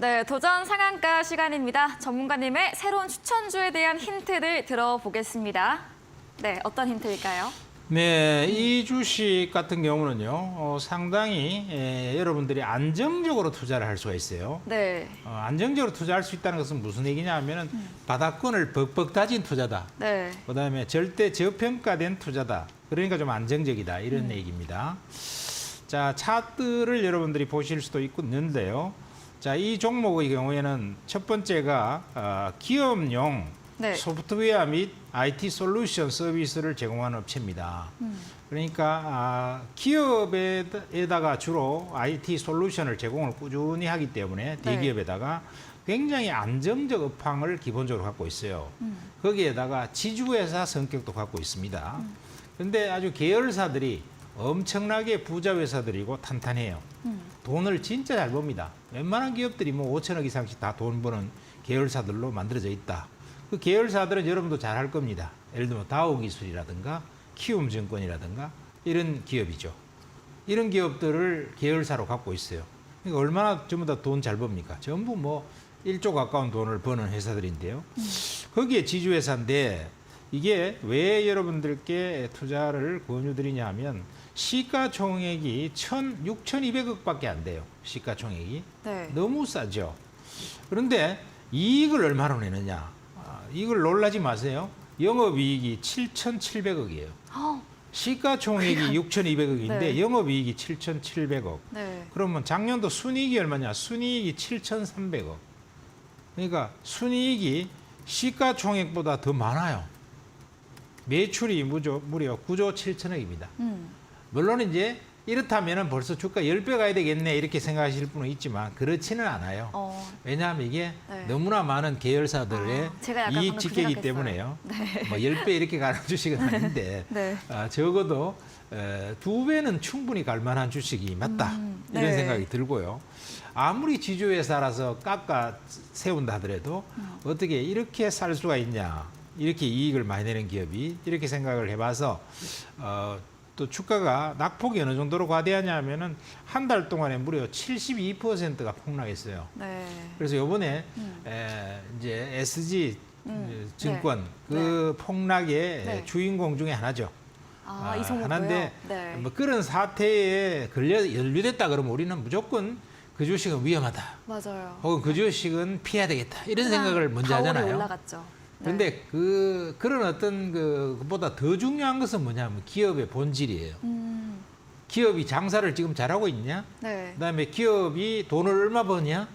네, 도전 상한가 시간입니다. 전문가님의 새로운 추천주에 대한 힌트를 들어보겠습니다. 네, 어떤 힌트일까요? 네, 이 주식 같은 경우는요, 어, 상당히 에, 여러분들이 안정적으로 투자를 할 수가 있어요. 네, 어, 안정적으로 투자할 수 있다는 것은 무슨 얘기냐 하면은 바닥권을 벅벅 다진 투자다. 네, 그 다음에 절대 저평가된 투자다. 그러니까 좀 안정적이다 이런 얘기입니다. 자 차트를 여러분들이 보실 수도 있고 있는데요. 자 이 종목의 경우에는 첫 번째가 어, 기업용 네. 소프트웨어 및 IT 솔루션 서비스를 제공하는 업체입니다. 그러니까 아, 기업에다가 주로 IT 솔루션을 제공을 꾸준히 하기 때문에 네. 대기업에다가 굉장히 안정적 업황을 기본적으로 갖고 있어요. 거기에다가 지주회사 성격도 갖고 있습니다. 그런데 아주 계열사들이 엄청나게 부자 회사들이고 탄탄해요. 돈을 진짜 잘 법니다. 웬만한 기업들이 뭐 5천억 이상씩 다 돈 버는 계열사들로 만들어져 있다. 그 계열사들은 여러분도 잘 할 겁니다. 예를 들면 다우 기술이라든가 키움증권이라든가 이런 기업이죠. 이런 기업들을 계열사로 갖고 있어요. 그러니까 얼마나 전부 다 돈 잘 법니까? 전부 뭐 1조 가까운 돈을 버는 회사들인데요. 거기에 지주회사인데 이게 왜 여러분들께 투자를 권유드리냐 하면 시가총액이 1 6,200억밖에 안 돼요. 시가총액이. 네. 너무 싸죠. 그런데 이익을 얼마로 내느냐? 아, 이걸 놀라지 마세요. 영업이익이 7,700억이에요. 어, 시가총액이 6,200억인데 네. 영업이익이 7,700억. 네, 그러면 작년도 순이익이 얼마냐? 순이익이 7,300억. 그러니까 순이익이 시가총액보다 더 많아요. 매출이 무조, 무려 9조 7천억입니다. 음, 물론 이제 이렇다면 벌써 주가 10배 가야 되겠네 이렇게 생각하실 분은 있지만 그렇지는 않아요. 어, 왜냐하면 이게 네. 너무나 많은 계열사들의 아, 이익 그 생각했어요. 때문에요. 뭐 10배 이렇게 가는 주식은 아닌데 네. 아, 적어도 에, 두 배는 충분히 갈 만한 주식이 맞다. 음, 이런 네. 생각이 들고요. 아무리 지주회사라서 깎아 세운다 하더라도 음. 어떻게 이렇게 살 수가 있냐. 이렇게 이익을 많이 내는 기업이 이렇게 생각을 해봐서 어, 또 주가가 낙폭이 어느 정도로 과대하냐 하면은 한 달 동안에 무려 72%가 폭락했어요. 네. 그래서 요번에 음. 에, 이제 SG 음, 증권 그 폭락의 네. 주인공 중에 하나죠. 아, 이 종목도요? 하나인데 네. 뭐 그런 사태에 걸려 연루됐다 그러면 우리는 무조건 그 주식은 위험하다. 맞아요. 혹은 그 주식은 피해야 되겠다. 이런 생각을 먼저 하잖아요. 올라갔죠. 네. 그런데 그 그런 어떤 그 그보다 더 중요한 것은 뭐냐면 기업의 본질이에요. 음, 기업이 장사를 지금 잘하고 있냐? 네. 그다음에 기업이 돈을 얼마 버냐?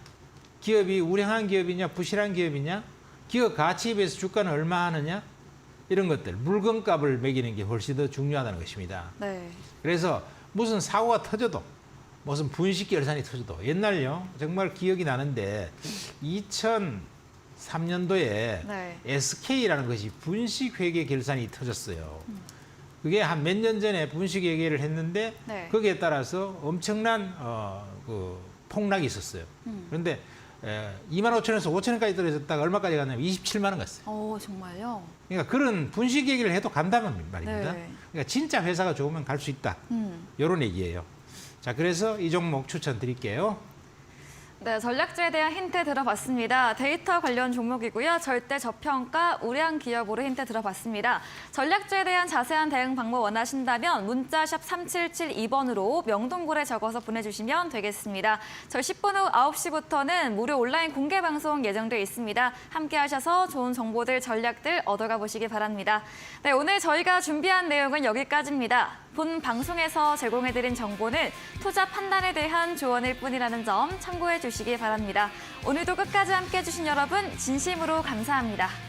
기업이 우량한 기업이냐, 부실한 기업이냐? 기업 가치에 비해서 주가는 얼마 하느냐? 이런 것들 물건값을 매기는 게 훨씬 더 중요하다는 것입니다. 네. 그래서 무슨 사고가 터져도 무슨 분식 결산이 터져도 옛날요 정말 기억이 나는데 2003년도에 네. SK라는 것이 분식 회계 결산이 터졌어요. 그게 한 몇 년 전에 분식 회계를 했는데 네. 거기에 따라서 엄청난 어, 그 폭락이 있었어요. 음. 그런데 에, 2만 5천원에서 5천원까지 떨어졌다가 얼마까지 갔냐면 27만 원 갔어요. 어, 정말요? 그러니까 그런 분식 얘기를 해도 간다는 말입니다. 네. 그러니까 진짜 회사가 좋으면 갈 수 있다. 음. 이런 얘기예요. 자, 그래서 이 종목 추천드릴게요. 네, 전략주에 대한 힌트 들어봤습니다. 데이터 관련 종목이고요. 절대 저평가 우량 기업으로 힌트 들어봤습니다. 전략주에 대한 자세한 대응 방법 원하신다면 문자샵 3772번으로 명동굴에 적어서 보내주시면 되겠습니다. 저희 10분 후 9시부터는 무료 온라인 공개 방송 예정돼 있습니다. 함께 하셔서 좋은 정보들, 전략들 얻어가 보시기 바랍니다. 네, 오늘 저희가 준비한 내용은 여기까지입니다. 본 방송에서 제공해드린 정보는 투자 판단에 대한 조언일 뿐이라는 점 참고해 주시기 바랍니다. 오늘도 끝까지 함께 해 주신 여러분 진심으로 감사합니다.